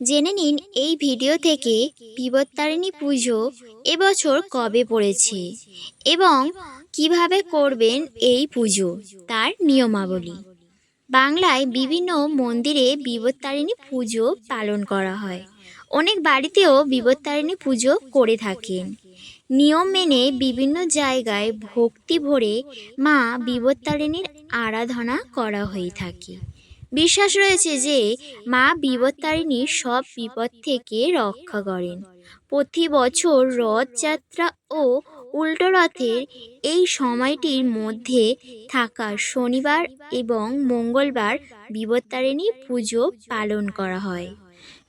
জেনে নিন, এই ভিডিও থেকে বিপত্তারিণী পুজো এবছর কবে পড়েছে এবং কীভাবে করবেন এই পুজো, তার নিয়মাবলী। বাংলায় বিভিন্ন মন্দিরে বিপত্তারিণী পুজো পালন করা হয়। অনেক বাড়িতেও বিপত্তারিণী পুজো করে থাকেন। নিয়ম মেনে বিভিন্ন জায়গায় ভক্তি ভরে মা বিপত্তারিণীর আরাধনা করা হয়ে থাকে। বিশ্বাস রয়েছে যে মা বিপত্তারিণী সব বিপদ থেকে রক্ষা করেন। প্রতি বছর রথযাত্রা ও উল্টো রথের এই সময়টির মধ্যে থাকা শনিবার এবং মঙ্গলবার বিপত্তারিণী পুজো পালন করা হয়।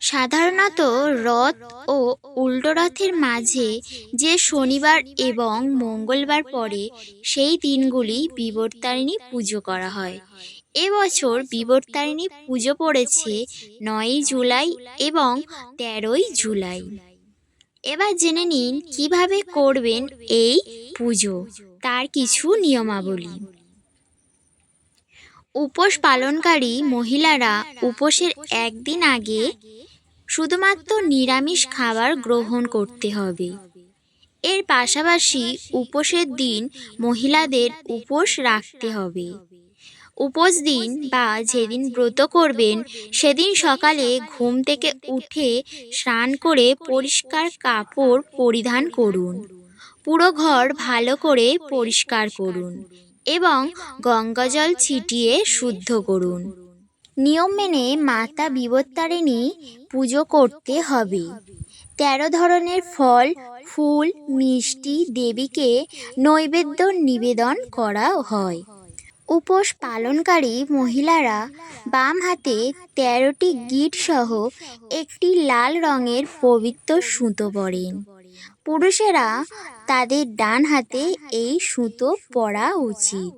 সাধারণত রথ ও উল্টো রথের মাঝে যে শনিবার এবং মঙ্গলবার পরে সেই দিনগুলি বিবর্তারিণী পুজো করা হয়। এবছর বিবর্তারিণী পুজো পড়েছে নয়ই জুলাই এবং তেরোই জুলাই। এবার জেনে নিন কীভাবে করবেন এই পুজো, তার কিছু নিয়মাবলী। উপোস পালনকারী মহিলারা উপোসের একদিন আগে শুধুমাত্র নিরামিষ খাবার গ্রহণ করতে হবে। এর পাশাপাশি উপোসের দিন মহিলাদের উপোস রাখতে হবে। উপোস দিন বা যেদিন ব্রত করবেন, সেদিন সকালে ঘুম থেকে উঠে স্নান করে পরিষ্কার কাপড় পরিধান করুন। পুরো ঘর ভালো করে পরিষ্কার করুন এবং গঙ্গাজল ছিটিয়ে শুদ্ধ করুন। নিয়ম মেনে মাতা বিবর্তারিণী পুজো করতে হবে। তেরো ধরনের ফল, ফুল, মিষ্টি, দেবীকে নৈবেদ্য নিবেদন করা হয়। উপোস পালনকারী মহিলারা বাম হাতে তেরোটি গিট সহ একটি লাল রঙের পবিত্র সুতো পরেন। পুরুষেরা তাদের ডান হাতে এই সুতো পরা উচিত।